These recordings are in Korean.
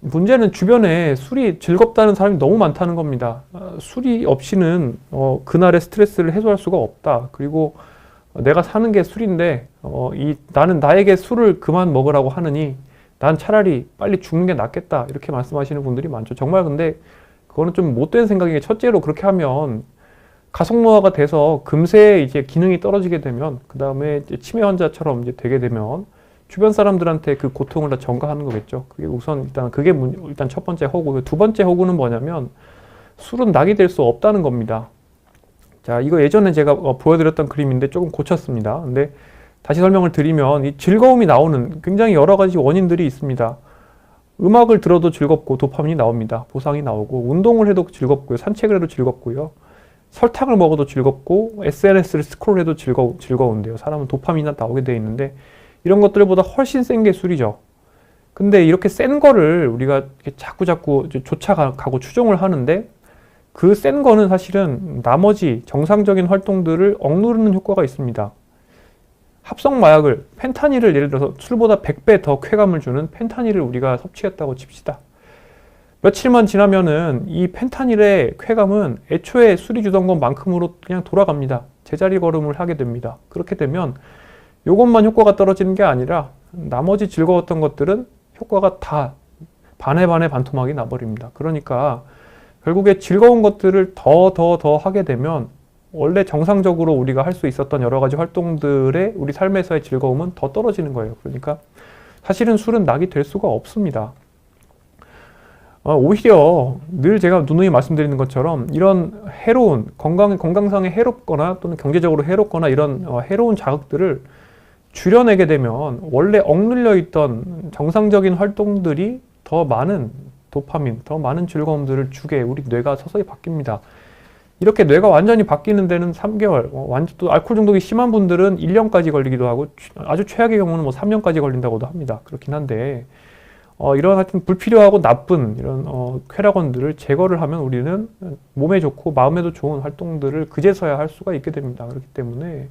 문제는 주변에 술이 즐겁다는 사람이 너무 많다는 겁니다. 아, 술이 없이는 어, 그날의 스트레스를 해소할 수가 없다. 그리고 내가 사는 게 술인데 어, 이, 나는 나에게 술을 그만 먹으라고 하느니 난 차라리 빨리 죽는 게 낫겠다. 이렇게 말씀하시는 분들이 많죠. 정말 근데 그거는 좀 못된 생각인 게 첫째로 그렇게 하면 가속노화가 돼서 금세 이제 기능이 떨어지게 되면 그 다음에 치매 환자처럼 이제 되게 되면 주변 사람들한테 그 고통을 다 전가하는 거겠죠. 그게 우선 일단 그게 문- 일단 첫 번째 허구. 두 번째 허구는 뭐냐면 술은 낙이 될 수 없다는 겁니다. 자, 이거 예전에 제가 어, 보여드렸던 그림인데 조금 고쳤습니다. 근데 다시 설명을 드리면 이 즐거움이 나오는 굉장히 여러 가지 원인들이 있습니다. 음악을 들어도 즐겁고 도파민이 나옵니다. 보상이 나오고 운동을 해도 즐겁고요. 산책을 해도 즐겁고요. 설탕을 먹어도 즐겁고 SNS를 스크롤해도 즐거, 즐거운데요. 사람은 도파민이 나오게 돼 있는데 이런 것들보다 훨씬 센 게 술이죠. 근데 이렇게 센 거를 우리가 자꾸 자꾸 쫓아가고 추종을 하는데 그 센 거는 사실은 나머지 정상적인 활동들을 억누르는 효과가 있습니다. 합성 마약을 펜타닐을 예를 들어서 술보다 100배 더 쾌감을 주는 펜타닐을 우리가 섭취했다고 칩시다. 며칠만 지나면은 이 펜타닐의 쾌감은 애초에 술이 주던 것만큼으로 그냥 돌아갑니다. 제자리 걸음을 하게 됩니다. 그렇게 되면 이것만 효과가 떨어지는 게 아니라 나머지 즐거웠던 것들은 효과가 다 반에 반에 반토막이 나버립니다. 그러니까 결국에 즐거운 것들을 더 더 더 하게 되면 원래 정상적으로 우리가 할 수 있었던 여러 가지 활동들의 우리 삶에서의 즐거움은 더 떨어지는 거예요. 그러니까 사실은 술은 낙이 될 수가 없습니다. 어, 오히려 늘 제가 누누이 말씀드리는 것처럼 이런 해로운 건강 건강상에 해롭거나 또는 경제적으로 해롭거나 이런 어, 해로운 자극들을 줄여내게 되면 원래 억눌려 있던 정상적인 활동들이 더 많은 도파민, 더 많은 즐거움들을 주게 우리 뇌가 서서히 바뀝니다. 이렇게 뇌가 완전히 바뀌는 데는 3개월, 어, 완전 또 알코올 중독이 심한 분들은 1년까지 걸리기도 하고 취- 아주 최악의 경우는 뭐 3년까지 걸린다고도 합니다. 그렇긴 한데 어, 이런 하여튼 불필요하고 나쁜 이런 어, 쾌락원들을 제거를 하면 우리는 몸에 좋고 마음에도 좋은 활동들을 그제서야 할 수가 있게 됩니다. 그렇기 때문에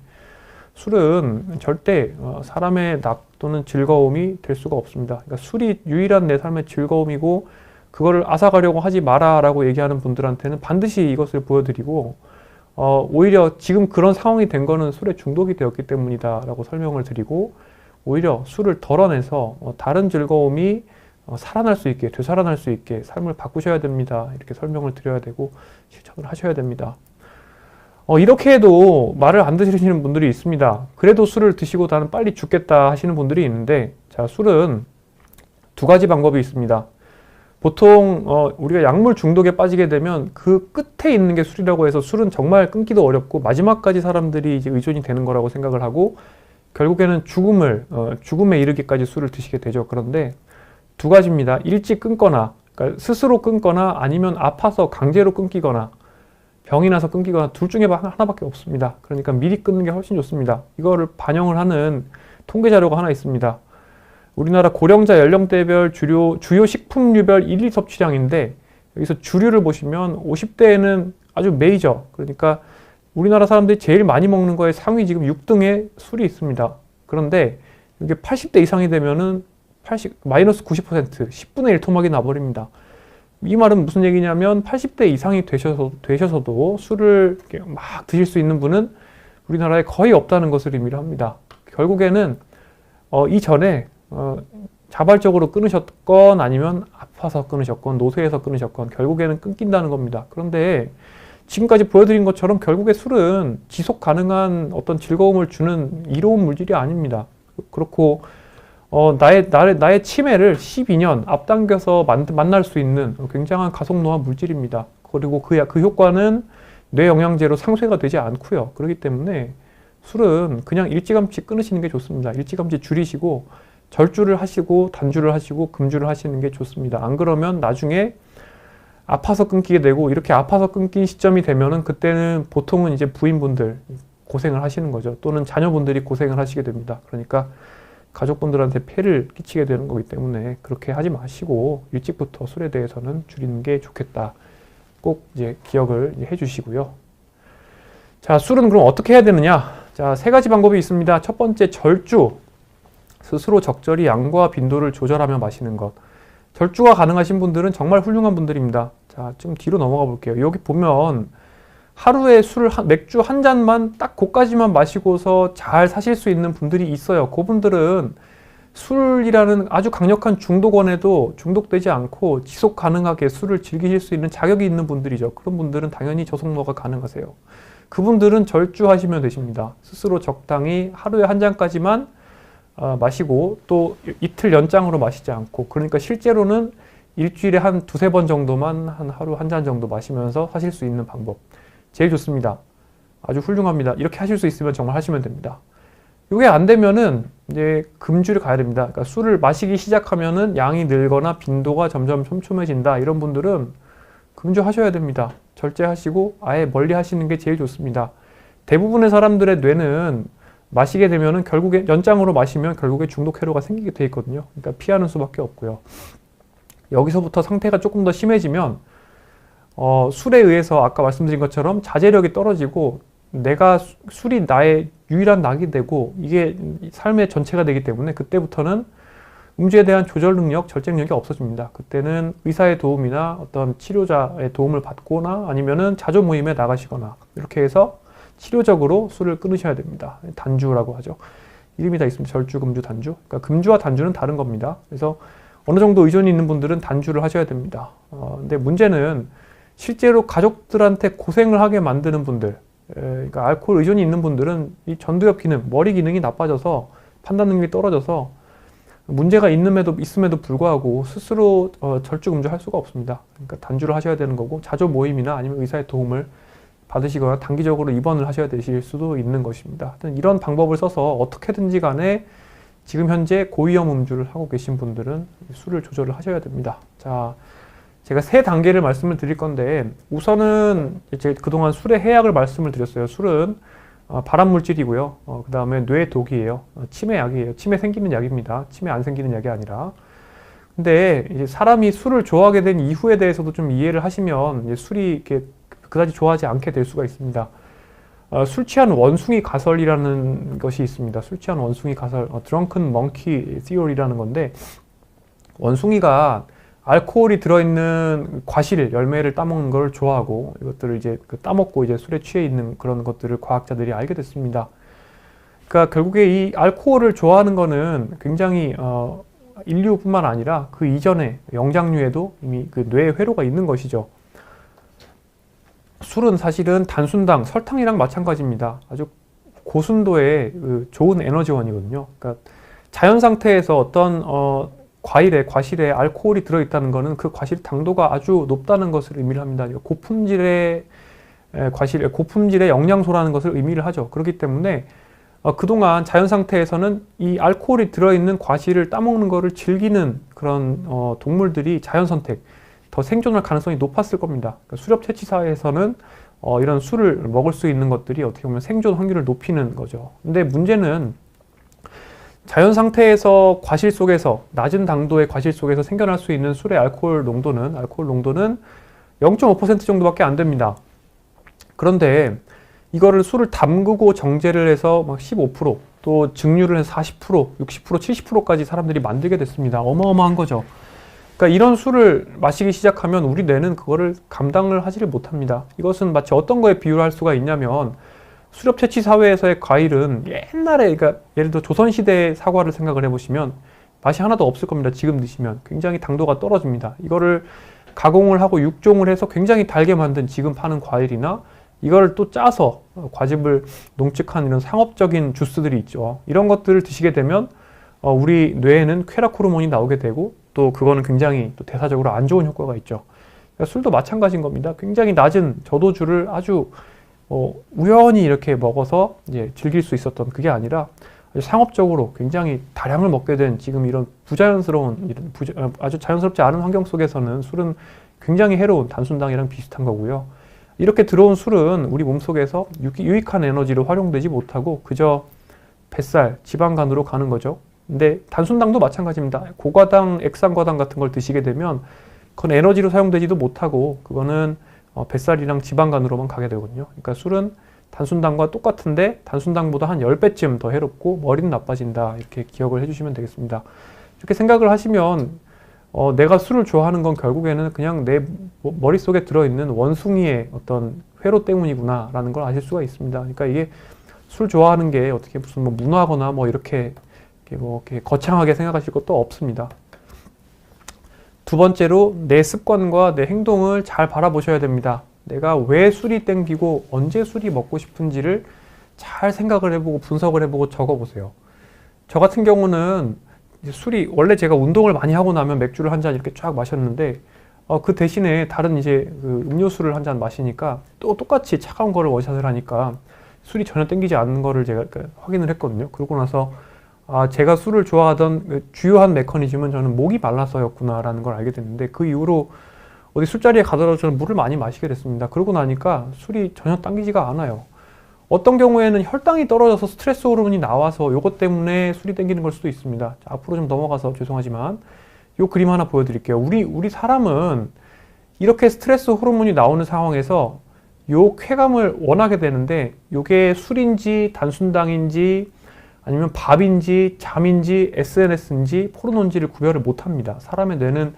술은 절대 어, 사람의 낙 또는 즐거움이 될 수가 없습니다. 그러니까 술이 유일한 내 삶의 즐거움이고 그거를 앗아가려고 하지 마라라고 얘기하는 분들한테는 반드시 이것을 보여드리고 어, 오히려 지금 그런 상황이 된 거는 술에 중독이 되었기 때문이다라고 설명을 드리고 오히려 술을 덜어내서 어, 다른 즐거움이 어, 살아날 수 있게 되살아날 수 있게 삶을 바꾸셔야 됩니다. 이렇게 설명을 드려야 되고 실천을 하셔야 됩니다. 어, 이렇게 해도 말을 안 들으시는 분들이 있습니다. 그래도 술을 드시고 나는 빨리 죽겠다 하시는 분들이 있는데, 자, 술은 두 가지 방법이 있습니다. 보통, 어, 우리가 약물 중독에 빠지게 되면 그 끝에 있는 게 술이라고 해서 술은 정말 끊기도 어렵고 마지막까지 사람들이 이제 의존이 되는 거라고 생각을 하고 결국에는 죽음을, 어, 죽음에 이르기까지 술을 드시게 되죠. 그런데 두 가지입니다. 일찍 끊거나, 그러니까 스스로 끊거나 아니면 아파서 강제로 끊기거나 병이 나서 끊기거나 둘 중에 하나밖에 없습니다. 그러니까 미리 끊는 게 훨씬 좋습니다. 이거를 반영을 하는 통계 자료가 하나 있습니다. 우리나라 고령자 연령대별 주요, 주요 식품류별 1일 섭취량인데 여기서 주류를 보시면 50대에는 아주 메이저 그러니까 우리나라 사람들이 제일 많이 먹는 거에 상위 지금 6등에 술이 있습니다. 그런데 이게 80대 이상이 되면은 80 마이너스 90% 10분의 1 토막이 나버립니다. 이 말은 무슨 얘기냐면 80대 이상이 되셔서, 되셔서도 술을 막 드실 수 있는 분은 우리나라에 거의 없다는 것을 의미를 합니다. 결국에는 어, 이전에 어, 자발적으로 끊으셨건 아니면 아파서 끊으셨건 노쇠해서 끊으셨건 결국에는 끊긴다는 겁니다. 그런데 지금까지 보여드린 것처럼 결국에 술은 지속 가능한 어떤 즐거움을 주는 이로운 물질이 아닙니다. 그렇고 어, 나의, 나의, 나의 치매를 12년 앞당겨서 만, 만날 수 있는 굉장한 가속노화 물질입니다. 그리고 그, 그 효과는 뇌 영양제로 상쇄가 되지 않고요. 그렇기 때문에 술은 그냥 일찌감치 끊으시는 게 좋습니다. 일찌감치 줄이시고 절주를 하시고 단주를 하시고 금주를 하시는 게 좋습니다. 안 그러면 나중에 아파서 끊기게 되고 이렇게 아파서 끊긴 시점이 되면은 그때는 보통은 이제 부인분들 고생을 하시는 거죠. 또는 자녀분들이 고생을 하시게 됩니다. 그러니까 가족분들한테 폐를 끼치게 되는 거기 때문에 그렇게 하지 마시고 일찍부터 술에 대해서는 줄이는 게 좋겠다. 꼭 이제 기억을 해 주시고요. 자, 술은 그럼 어떻게 해야 되느냐? 자, 세 가지 방법이 있습니다. 첫 번째 절주. 스스로 적절히 양과 빈도를 조절하며 마시는 것. 절주가 가능하신 분들은 정말 훌륭한 분들입니다. 자, 좀 뒤로 넘어가 볼게요. 여기 보면 하루에 술, 한- 맥주 한 잔만 딱 그까지만 마시고서 잘 사실 수 있는 분들이 있어요. 그분들은 술이라는 아주 강력한 중독원에도 중독되지 않고 지속 가능하게 술을 즐기실 수 있는 자격이 있는 분들이죠. 그런 분들은 당연히 저속노가 가능하세요. 그분들은 절주하시면 되십니다. 스스로 적당히 하루에 한 잔까지만 어, 마시고 또 이틀 연장으로 마시지 않고 그러니까 실제로는 일주일에 한 두세 번 정도만 한 하루 한 잔 정도 마시면서 하실 수 있는 방법 제일 좋습니다. 아주 훌륭합니다. 이렇게 하실 수 있으면 정말 하시면 됩니다. 이게 안 되면은 이제 금주를 가야 됩니다. 그러니까 술을 마시기 시작하면은 양이 늘거나 빈도가 점점 촘촘해진다. 이런 분들은 금주 하셔야 됩니다. 절제하시고 아예 멀리 하시는 게 제일 좋습니다. 대부분의 사람들의 뇌는 마시게 되면은 결국에 연장으로 마시면 결국에 중독 회로가 생기게 돼 있거든요. 그러니까 피하는 수밖에 없고요. 여기서부터 상태가 조금 더 심해지면 어, 술에 의해서 아까 말씀드린 것처럼 자제력이 떨어지고 내가 수- 술이 나의 유일한 낙이 되고 이게 삶의 전체가 되기 때문에 그때부터는 음주에 대한 조절 능력, 절제 능력이 없어집니다. 그때는 의사의 도움이나 어떤 치료자의 도움을 받거나 아니면은 자조 모임에 나가시거나 이렇게 해서 치료적으로 술을 끊으셔야 됩니다. 단주라고 하죠. 이름이 다 있습니다. 절주, 금주, 단주. 그러니까 금주와 단주는 다른 겁니다. 그래서 어느 정도 의존이 있는 분들은 단주를 하셔야 됩니다. 어, 근데 문제는 실제로 가족들한테 고생을 하게 만드는 분들, 에, 그러니까 알코올 의존이 있는 분들은 이 전두엽 기능, 머리 기능이 나빠져서 판단 능력이 떨어져서 문제가 있음에도 있음에도 불구하고 스스로 어, 절주 금주할 수가 없습니다. 그러니까 단주를 하셔야 되는 거고 자조 모임이나 아니면 의사의 도움을 받으시거나 단기적으로 입원을 하셔야 되실 수도 있는 것입니다. 이런 방법을 써서 어떻게든지 간에 지금 현재 고위험 음주를 하고 계신 분들은 술을 조절을 하셔야 됩니다. 자, 제가 세 단계를 말씀을 드릴 건데 우선은 이제 그동안 술의 해약을 말씀을 드렸어요. 술은 어, 발암 물질이고요. 어, 그 다음에 뇌 독이에요. 어, 치매 약이에요. 치매 생기는 약입니다. 치매 안 생기는 약이 아니라. 근데 이제 사람이 술을 좋아하게 된 이후에 대해서도 좀 이해를 하시면 술이 이렇게 그다지 좋아하지 않게 될 수가 있습니다. 어, 술 취한 원숭이 가설이라는 것이 있습니다. 술 취한 원숭이 가설, 어, drunken monkey theory라는 건데 원숭이가 알코올이 들어있는 과실 열매를 따먹는 걸 좋아하고 이것들을 이제 그 따먹고 이제 술에 취해 있는 그런 것들을 과학자들이 알게 됐습니다. 그러니까 결국에 이 알코올을 좋아하는 거는 굉장히 어, 인류뿐만 아니라 그 이전에 영장류에도 이미 그 뇌에 회로가 있는 것이죠. 술은 사실은 단순당, 설탕이랑 마찬가지입니다. 아주 고순도의 그 좋은 에너지원이거든요. 그러니까 자연 상태에서 어떤 어, 과일에 과실에 알코올이 들어있다는 것은 그 과실 당도가 아주 높다는 것을 의미를 합니다. 고품질의 에, 과실, 고품질의 영양소라는 것을 의미를 하죠. 그렇기 때문에 어, 그동안 자연 상태에서는 이 알코올이 들어있는 과실을 따먹는 것을 즐기는 그런 어, 동물들이 자연 선택, 더 생존할 가능성이 높았을 겁니다. 그러니까 수렵 채취 사회에서는 어, 이런 술을 먹을 수 있는 것들이 어떻게 보면 생존 확률을 높이는 거죠. 근데 문제는 자연 상태에서 과실 속에서 낮은 당도의 과실 속에서 생겨날 수 있는 술의 알코올 농도는 알코올 농도는 0.5% 정도밖에 안 됩니다. 그런데 이거를 술을 담그고 정제를 해서 막 15%또 증류를 해서 40%, 60%, 70%까지 사람들이 만들게 됐습니다. 어마어마한 거죠. 그러니까 이런 술을 마시기 시작하면 우리 뇌는 그거를 감당을 하지를 못합니다. 이것은 마치 어떤 거에 비유를 할 수가 있냐면 수렵 채취 사회에서의 과일은 옛날에 그러니까 예를 들어 조선 시대의 사과를 생각을 해보시면 맛이 하나도 없을 겁니다. 지금 드시면 굉장히 당도가 떨어집니다. 이거를 가공을 하고 육종을 해서 굉장히 달게 만든 지금 파는 과일이나 이걸 또 짜서 과즙을 농축한 이런 상업적인 주스들이 있죠. 이런 것들을 드시게 되면 어, 우리 뇌에는 쾌락 호르몬이 나오게 되고 또 그거는 굉장히 또 대사적으로 안 좋은 효과가 있죠. 그러니까 술도 마찬가지인 겁니다. 굉장히 낮은 저도주를 아주 어, 우연히 이렇게 먹어서 이제 즐길 수 있었던 그게 아니라 상업적으로 굉장히 다량을 먹게 된 지금 이런 부자연스러운 이런 부자, 어, 아주 자연스럽지 않은 환경 속에서는 술은 굉장히 해로운 단순당이랑 비슷한 거고요. 이렇게 들어온 술은 우리 몸속에서 유익한 에너지로 활용되지 못하고 그저 뱃살, 지방간으로 가는 거죠. 근데 단순당도 마찬가지입니다. 고과당, 액상과당 같은 걸 드시게 되면 그건 에너지로 사용되지도 못하고 그거는 어, 뱃살이랑 지방간으로만 가게 되거든요. 그러니까 술은 단순당과 똑같은데 단순당보다 한 10배쯤 더 해롭고 머리는 나빠진다. 이렇게 기억을 해주시면 되겠습니다. 이렇게 생각을 하시면 어, 내가 술을 좋아하는 건 결국에는 그냥 내 머- 머릿속에 들어있는 원숭이의 어떤 회로 때문이구나 라는 걸 아실 수가 있습니다. 그러니까 이게 술 좋아하는 게 어떻게 무슨 뭐 문화거나 뭐 이렇게 뭐 이렇게 거창하게 생각하실 것도 없습니다. 두 번째로 내 습관과 내 행동을 잘 바라보셔야 됩니다. 내가 왜 술이 땡기고 언제 술이 먹고 싶은지를 잘 생각을 해보고 분석을 해보고 적어보세요. 저 같은 경우는 술이 원래 제가 운동을 많이 하고 나면 맥주를 한 잔 이렇게 쫙 마셨는데 어, 그 대신에 다른 이제 그 음료수를 한 잔 마시니까 또 똑같이 차가운 거를 원샷을 하니까 술이 전혀 땡기지 않는 거를 제가 그 확인을 했거든요. 그러고 나서 아, 제가 술을 좋아하던 그 주요한 메커니즘은 저는 목이 말라서였구나라는 걸 알게 됐는데 그 이후로 어디 술자리에 가더라도 저는 물을 많이 마시게 됐습니다. 그러고 나니까 술이 전혀 당기지가 않아요. 어떤 경우에는 혈당이 떨어져서 스트레스 호르몬이 나와서 요것 때문에 술이 땡기는 걸 수도 있습니다. 자, 앞으로 좀 넘어가서 죄송하지만 요 그림 하나 보여드릴게요. 우리 우리 사람은 이렇게 스트레스 호르몬이 나오는 상황에서 요 쾌감을 원하게 되는데 요게 술인지 단순당인지 아니면 밥인지 잠인지 SNS인지 포르노인지를 구별을 못합니다. 사람의 뇌는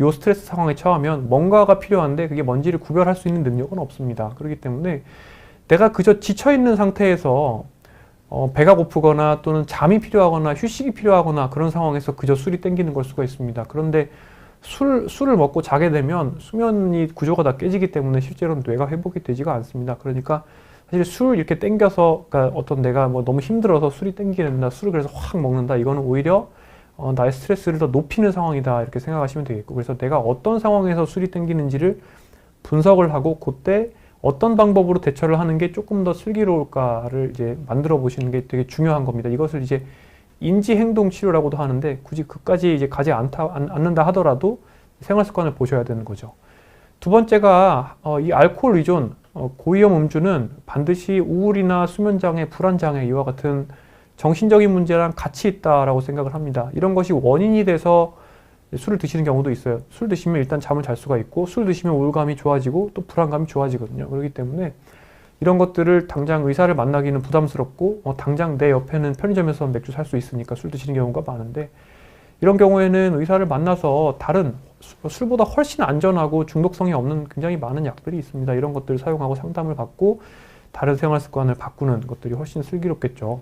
요 스트레스 상황에 처하면 뭔가가 필요한데 그게 뭔지를 구별할 수 있는 능력은 없습니다. 그렇기 때문에 내가 그저 지쳐 있는 상태에서 어, 배가 고프거나 또는 잠이 필요하거나 휴식이 필요하거나 그런 상황에서 그저 술이 땡기는 걸 수가 있습니다. 그런데 술, 술을 먹고 자게 되면 수면이 구조가 다 깨지기 때문에 실제로 뇌가 회복이 되지가 않습니다. 그러니까 사실 술 이렇게 땡겨서 그러니까 어떤 내가 뭐 너무 힘들어서 술이 땡기게 된다. 술을 그래서 확 먹는다. 이거는 오히려 어, 나의 스트레스를 더 높이는 상황이다. 이렇게 생각하시면 되겠고. 그래서 내가 어떤 상황에서 술이 땡기는지를 분석을 하고 그때 어떤 방법으로 대처를 하는 게 조금 더 슬기로울까를 이제 만들어 보시는 게 되게 중요한 겁니다. 이것을 이제 인지 행동 치료라고도 하는데 굳이 그까지 이제 가지 않다, 않, 않는다 하더라도 생활 습관을 보셔야 되는 거죠. 두 번째가 어, 이 알코올 의존, 어, 고위험 음주는 반드시 우울이나 수면 장애, 불안 장애 이와 같은 정신적인 문제랑 같이 있다라고 생각을 합니다. 이런 것이 원인이 돼서 술을 드시는 경우도 있어요. 술 드시면 일단 잠을 잘 수가 있고 술 드시면 우울감이 좋아지고 또 불안감이 좋아지거든요. 그렇기 때문에 이런 것들을 당장 의사를 만나기는 부담스럽고 어, 당장 내 옆에는 편의점에서 맥주 살 수 있으니까 술 드시는 경우가 많은데 이런 경우에는 의사를 만나서 다른 수- 술보다 훨씬 안전하고 중독성이 없는 굉장히 많은 약들이 있습니다. 이런 것들을 사용하고 상담을 받고 다른 생활 습관을 바꾸는 것들이 훨씬 슬기롭겠죠.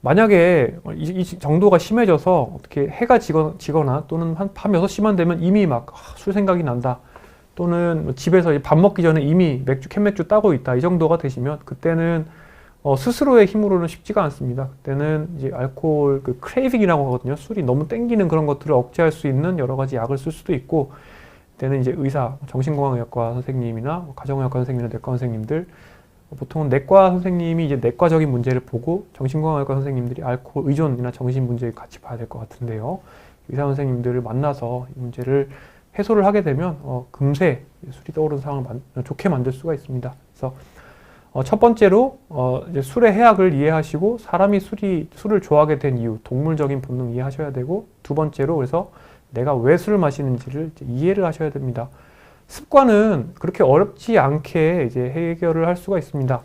만약에 이, 이 정도가 심해져서 어떻게 해가 지거, 지거 나 또는 한 밤 6시만 되면 이미 막 술 생각이 난다. 또는 뭐 집에서 밥 먹기 전에 이미 맥주, 캔맥주 따고 있다. 이 정도가 되시면 그때는 어, 스스로의 힘으로는 쉽지가 않습니다. 그때는 이제 알코올 그 크레이빙이라고 하거든요. 술이 너무 땡기는 그런 것들을 억제할 수 있는 여러 가지 약을 쓸 수도 있고 그때는 이제 의사, 정신건강의학과 선생님이나 뭐 가정의학과 선생님이나 내과 선생님들 보통은 내과 선생님이 이제 내과적인 문제를 보고 정신건강의학과 선생님들이 알코올 의존이나 정신 문제를 같이 봐야 될 것 같은데요. 의사 선생님들을 만나서 이 문제를 해소를 하게 되면 어, 금세 술이 떠오르는 상황을 만- 좋게 만들 수가 있습니다. 그래서 어, 첫 번째로 어, 이제 술의 해악을 이해하시고 사람이 술이 술을 좋아하게 된 이유, 동물적인 본능 이해하셔야 되고 두 번째로 그래서 내가 왜 술을 마시는지를 이해를 하셔야 됩니다. 습관은 그렇게 어렵지 않게 이제 해결을 할 수가 있습니다.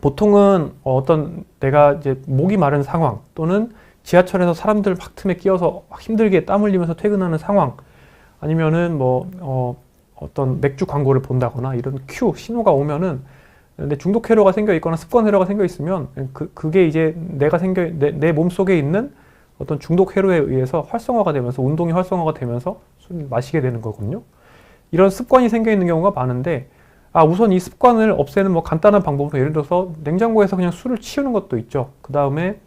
보통은 어떤 내가 이제 목이 마른 상황 또는 지하철에서 사람들 막 틈에 끼어서 막 힘들게 땀 흘리면서 퇴근하는 상황 아니면은 뭐 어, 어떤 맥주 광고를 본다거나 이런 큐 신호가 오면은 내 중독 회로가 생겨 있거나 습관 회로가 생겨 있으면 그 그게 이제 내가 생겨 내, 내 몸속에 있는 어떤 중독 회로에 의해서 활성화가 되면서 운동이 활성화가 되면서 술 마시게 되는 거거든요. 이런 습관이 생겨 있는 경우가 많은데 아 우선 이 습관을 없애는 뭐 간단한 방법으로 예를 들어서 냉장고에서 그냥 술을 치우는 것도 있죠. 그 다음에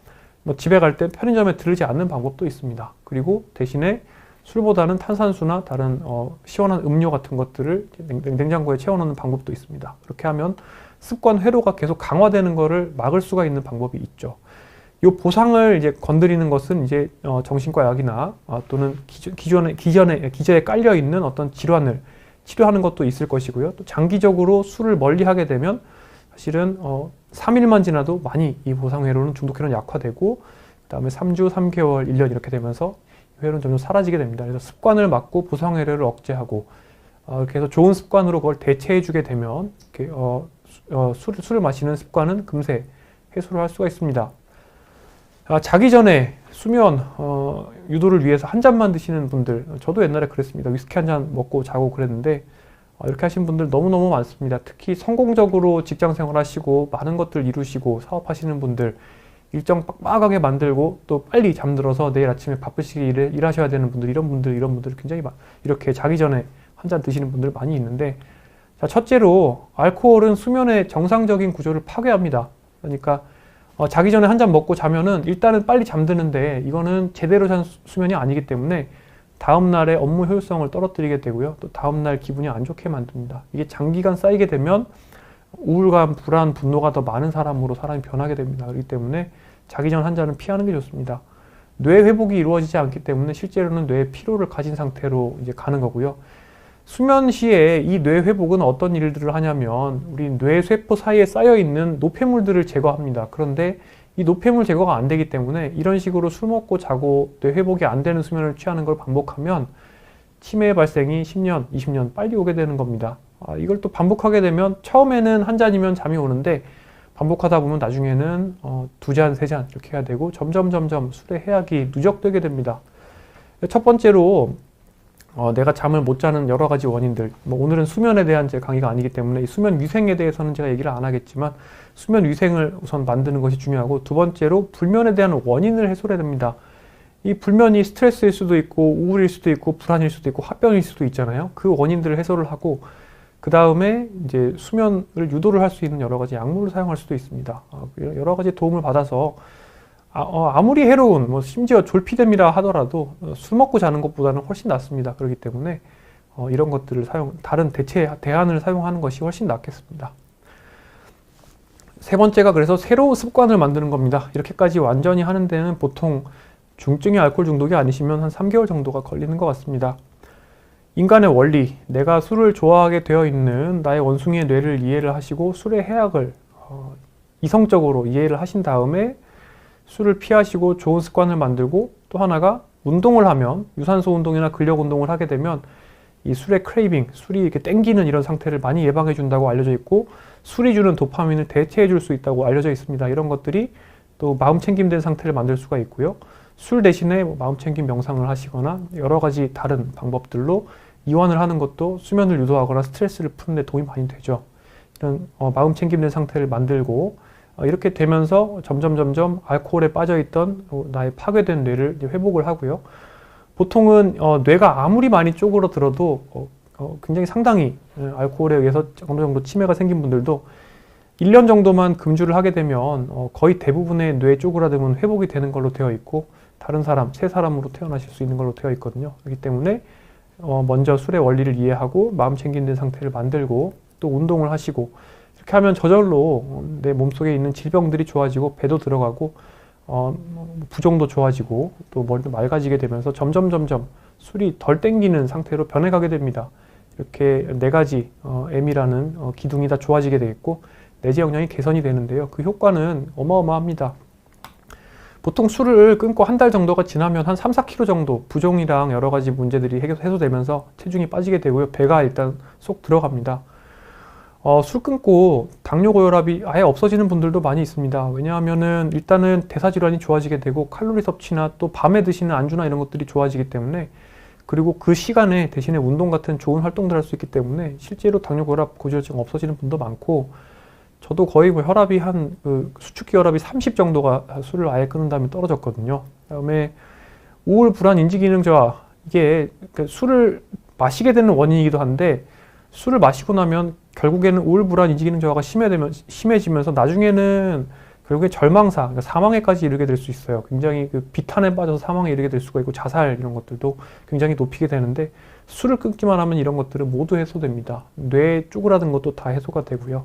뭐 집에 갈 때 편의점에 들르지 않는 방법도 있습니다. 그리고 대신에 술보다는 탄산수나 다른 어, 시원한 음료 같은 것들을 냉장고에 채워놓는 방법도 있습니다. 그렇게 하면 습관 회로가 계속 강화되는 것을 막을 수가 있는 방법이 있죠. 이 보상을 이제 건드리는 것은 이제 어, 정신과 약이나 어, 또는 기존, 기존에 기존에 기저에 깔려 있는 어떤 질환을 치료하는 것도 있을 것이고요. 또 장기적으로 술을 멀리 하게 되면 사실은 어, 3일만 지나도 많이 이 보상 회로는 중독 회로는 약화되고 그 다음에 3주, 3개월, 1년 이렇게 되면서 회로는 점점 사라지게 됩니다. 그래서 습관을 막고 보상 회로를 억제하고 어, 이렇게 해서 좋은 습관으로 그걸 대체해주게 되면 이렇게 어, 수- 어, 술, 술을 마시는 습관은 금세 해소를 할 수가 있습니다. 아, 자기 전에 수면 어, 유도를 위해서 한 잔만 드시는 분들 저도 옛날에 그랬습니다. 위스키 한 잔 먹고 자고 그랬는데 어, 이렇게 하신 분들 너무너무 많습니다. 특히 성공적으로 직장 생활하시고 많은 것들 이루시고 사업하시는 분들 일정 빡빡하게 만들고 또 빨리 잠들어서 내일 아침에 바쁘시게 일, 일하셔야 되는 분들 이런 분들 이런 분들 굉장히 많, 이렇게 자기 전에 한 잔 드시는 분들 많이 있는데 자 첫째로 알코올은 수면의 정상적인 구조를 파괴합니다. 그러니까 어, 자기 전에 한 잔 먹고 자면은 일단은 빨리 잠드는데 이거는 제대로 잔 수- 수면이 아니기 때문에 다음 날의 업무 효율성을 떨어뜨리게 되고요. 또 다음 날 기분이 안 좋게 만듭니다. 이게 장기간 쌓이게 되면 우울감, 불안, 분노가 더 많은 사람으로 사람이 변하게 됩니다. 그렇기 때문에 자기 전 한 잔은 피하는 게 좋습니다. 뇌 회복이 이루어지지 않기 때문에 실제로는 뇌 피로를 가진 상태로 이제 가는 거고요. 수면 시에 이 뇌 회복은 어떤 일들을 하냐면 우리 뇌 세포 사이에 쌓여 있는 노폐물들을 제거합니다. 그런데 이 노폐물 제거가 안 되기 때문에 이런 식으로 술 먹고 자고 뇌 회복이 안 되는 수면을 취하는 걸 반복하면 치매 발생이 10년, 20년 빨리 오게 되는 겁니다. 아, 이걸 또 반복하게 되면 처음에는 한 잔이면 잠이 오는데 반복하다 보면 나중에는 어, 두 잔, 세 잔 이렇게 해야 되고 점점 점점 술의 해악이 누적되게 됩니다. 첫 번째로 어, 내가 잠을 못 자는 여러 가지 원인들. 뭐 오늘은 수면에 대한 제 강의가 아니기 때문에 이 수면 위생에 대해서는 제가 얘기를 안 하겠지만 수면 위생을 우선 만드는 것이 중요하고 두 번째로 불면에 대한 원인을 해소해야 됩니다. 이 불면이 스트레스일 수도 있고 우울일 수도 있고 불안일 수도 있고 화병일 수도 있잖아요. 그 원인들을 해소를 하고 그 다음에 이제 수면을 유도를 할 수 있는 여러 가지 약물을 사용할 수도 있습니다. 아, 여러 가지 도움을 받아서 아, 무리 해로운 뭐 심지어 졸피뎀이라 하더라도 어, 술 먹고 자는 것보다는 훨씬 낫습니다. 그렇기 때문에 어, 이런 것들을 사용 다른 대체 대안을 사용하는 것이 훨씬 낫겠습니다. 세 번째가 그래서 새로운 습관을 만드는 겁니다. 이렇게까지 완전히 하는 데는 보통 중증의 알코올 중독이 아니시면 한 3개월 정도가 걸리는 것 같습니다. 인간의 원리, 내가 술을 좋아하게 되어 있는 나의 원숭이의 뇌를 이해를 하시고 술의 해악을 어, 이성적으로 이해를 하신 다음에 술을 피하시고 좋은 습관을 만들고 또 하나가 운동을 하면 유산소 운동이나 근력 운동을 하게 되면 이 술의 크레이빙, 술이 이렇게 땡기는 이런 상태를 많이 예방해 준다고 알려져 있고 술이 주는 도파민을 대체해 줄 수 있다고 알려져 있습니다. 이런 것들이 또 마음 챙김된 상태를 만들 수가 있고요. 술 대신에 뭐 마음 챙김 명상을 하시거나 여러 가지 다른 방법들로 이완을 하는 것도 수면을 유도하거나 스트레스를 푸는 데 도움이 많이 되죠. 이런 어, 마음 챙김된 상태를 만들고 어, 이렇게 되면서 점점 점점 알코올에 빠져 있던 어, 나의 파괴된 뇌를 회복을 하고요. 보통은 어, 뇌가 아무리 많이 쪼그러들어도 어, 어, 굉장히 상당히 예, 알코올에 의해서 어느 정도 치매가 생긴 분들도 1년 정도만 금주를 하게 되면 어, 거의 대부분의 뇌 쪼그라듦은 회복이 되는 걸로 되어 있고 다른 사람, 새 사람으로 태어나실 수 있는 걸로 되어 있거든요. 그렇기 때문에 어, 먼저 술의 원리를 이해하고 마음 챙기는 상태를 만들고 또 운동을 하시고 이렇게 하면 저절로 내 몸속에 있는 질병들이 좋아지고 배도 들어가고 어, 부종도 좋아지고 또 머리도 맑아지게 되면서 점점 점점 술이 덜 땡기는 상태로 변해가게 됩니다. 이렇게 네 가지 어, M이라는 어, 기둥이 다 좋아지게 되겠고 내재 역량이 개선이 되는데요. 그 효과는 어마어마합니다. 보통 술을 끊고 한 달 정도가 지나면 한 3, 4kg 정도 부종이랑 여러 가지 문제들이 해소- 해소되면서 체중이 빠지게 되고요. 배가 일단 쏙 들어갑니다. 어, 술 끊고 당뇨 고혈압이 아예 없어지는 분들도 많이 있습니다. 왜냐하면은 일단은 대사 질환이 좋아지게 되고 칼로리 섭취나 또 밤에 드시는 안주나 이런 것들이 좋아지기 때문에 그리고 그 시간에 대신에 운동 같은 좋은 활동들 할 수 있기 때문에 실제로 당뇨 고혈압 고지혈증 없어지는 분도 많고 저도 거의 뭐 혈압이 한 그 수축기 혈압이 30 정도가 술을 아예 끊은 다음에 떨어졌거든요. 그다음에 우울 불안 인지 기능 저하 이게 그 술을 마시게 되는 원인이기도 한데 술을 마시고 나면 결국에는 우울 불안 인지 기능 저하가 심해되면 심해지면서 나중에는 결국에 절망사 그러니까 사망에까지 이르게 될 수 있어요. 굉장히 그 비탄에 빠져서 사망에 이르게 될 수가 있고 자살 이런 것들도 굉장히 높이게 되는데 술을 끊기만 하면 이런 것들은 모두 해소됩니다. 뇌 쪼그라든 것도 다 해소가 되고요.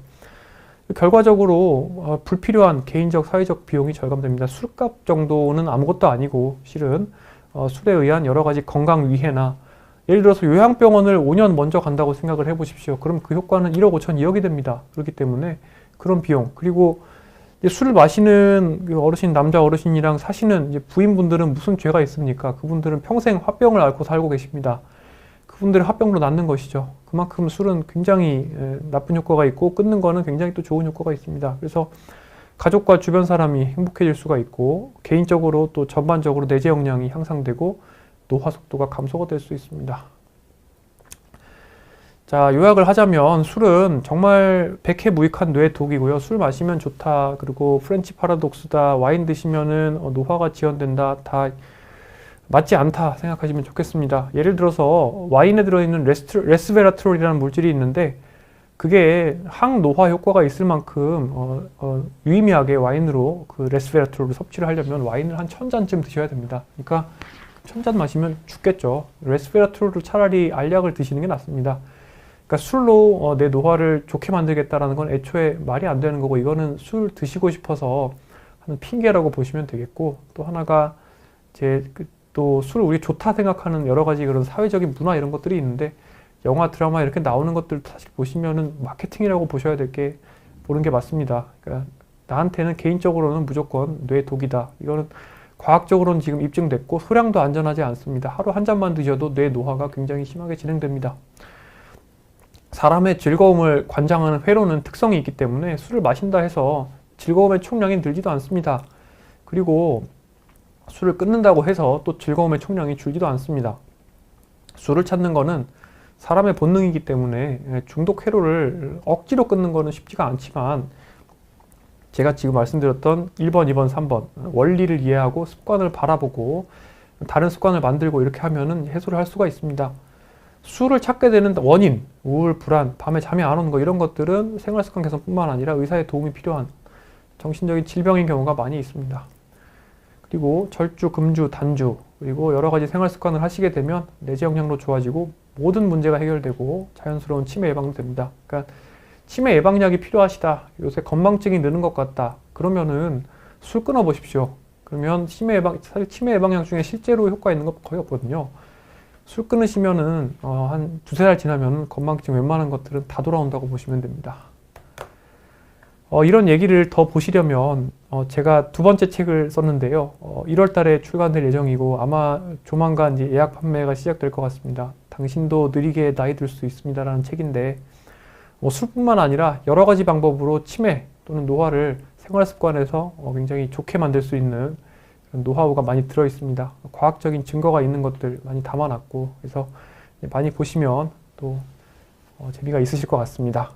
결과적으로 어, 불필요한 개인적 사회적 비용이 절감됩니다. 술값 정도는 아무것도 아니고 실은 어, 술에 의한 여러 가지 건강 위해나 예를 들어서 요양병원을 5년 먼저 간다고 생각을 해보십시오. 그럼 그 효과는 1억 5천 2억이 됩니다. 그렇기 때문에 그런 비용 그리고 술을 마시는 그 어르신 남자 어르신이랑 사시는 부인분들은 무슨 죄가 있습니까? 그분들은 평생 화병을 앓고 살고 계십니다. 그분들은 화병으로 낫는 것이죠. 그만큼 술은 굉장히 에, 나쁜 효과가 있고 끊는 거는 굉장히 또 좋은 효과가 있습니다. 그래서 가족과 주변 사람이 행복해질 수가 있고 개인적으로 또 전반적으로 내재 역량이 향상되고 노화 속도가 감소가 될 수 있습니다. 자, 요약을 하자면 술은 정말 백해 무익한 뇌 독이고요. 술 마시면 좋다. 그리고 프렌치 파라독스다. 와인 드시면은 어, 노화가 지연된다. 다 맞지 않다 생각하시면 좋겠습니다. 예를 들어서 와인에 들어있는 레스트, 레스베라트롤이라는 물질이 있는데 그게 항노화 효과가 있을 만큼 어, 어, 유의미하게 와인으로 그 레스베라트롤을 섭취를 하려면 와인을 한 천 잔쯤 드셔야 됩니다. 그러니까 천잔 마시면 죽겠죠. 레스베라트롤을 차라리 알약을 드시는 게 낫습니다. 그러니까 술로 어, 내 노화를 좋게 만들겠다라는 건 애초에 말이 안 되는 거고 이거는 술 드시고 싶어서 하는 핑계라고 보시면 되겠고 또 하나가 제 또 술 우리 좋다 생각하는 여러 가지 그런 사회적인 문화 이런 것들이 있는데 영화 드라마 이렇게 나오는 것들 사실 보시면은 마케팅이라고 보셔야 될 게 보는 게 맞습니다. 그러니까 나한테는 개인적으로는 무조건 뇌 독이다. 이거는 과학적으로는 지금 입증됐고 소량도 안전하지 않습니다. 하루 한 잔만 드셔도 뇌 노화가 굉장히 심하게 진행됩니다. 사람의 즐거움을 관장하는 회로는 특성이 있기 때문에 술을 마신다 해서 즐거움의 총량이 늘지도 않습니다. 그리고 술을 끊는다고 해서 또 즐거움의 총량이 줄지도 않습니다. 술을 찾는 거는 사람의 본능이기 때문에 중독 회로를 억지로 끊는 거는 쉽지가 않지만 제가 지금 말씀드렸던 1번, 2번, 3번 원리를 이해하고 습관을 바라보고 다른 습관을 만들고 이렇게 하면은 해소를 할 수가 있습니다. 술을 찾게 되는 원인, 우울, 불안, 밤에 잠이 안 오는 거 이런 것들은 생활 습관 개선뿐만 아니라 의사의 도움이 필요한 정신적인 질병인 경우가 많이 있습니다. 그리고 절주, 금주, 단주 그리고 여러 가지 생활 습관을 하시게 되면 내재 역량도 좋아지고 모든 문제가 해결되고 자연스러운 치매 예방도 됩니다. 그러니까 치매 예방약이 필요하시다. 요새 건망증이 느는 것 같다. 그러면은 술 끊어 보십시오. 그러면 치매 예방 사실 치매 예방약 중에 실제로 효과 있는 거 거의 없거든요. 술 끊으시면은 어, 한 두세 달 지나면 건망증 웬만한 것들은 다 돌아온다고 보시면 됩니다. 어, 이런 얘기를 더 보시려면 어, 제가 두 번째 책을 썼는데요. 어, 1월 달에 출간될 예정이고 아마 조만간 이제 예약 판매가 시작될 것 같습니다. 당신도 느리게 나이 들 수 있습니다라는 책인데 뭐 술뿐만 아니라 여러 가지 방법으로 치매 또는 노화를 생활 습관에서 어, 굉장히 좋게 만들 수 있는 노하우가 많이 들어 있습니다. 과학적인 증거가 있는 것들 많이 담아놨고 그래서 많이 보시면 또 어, 재미가 있으실 것 같습니다.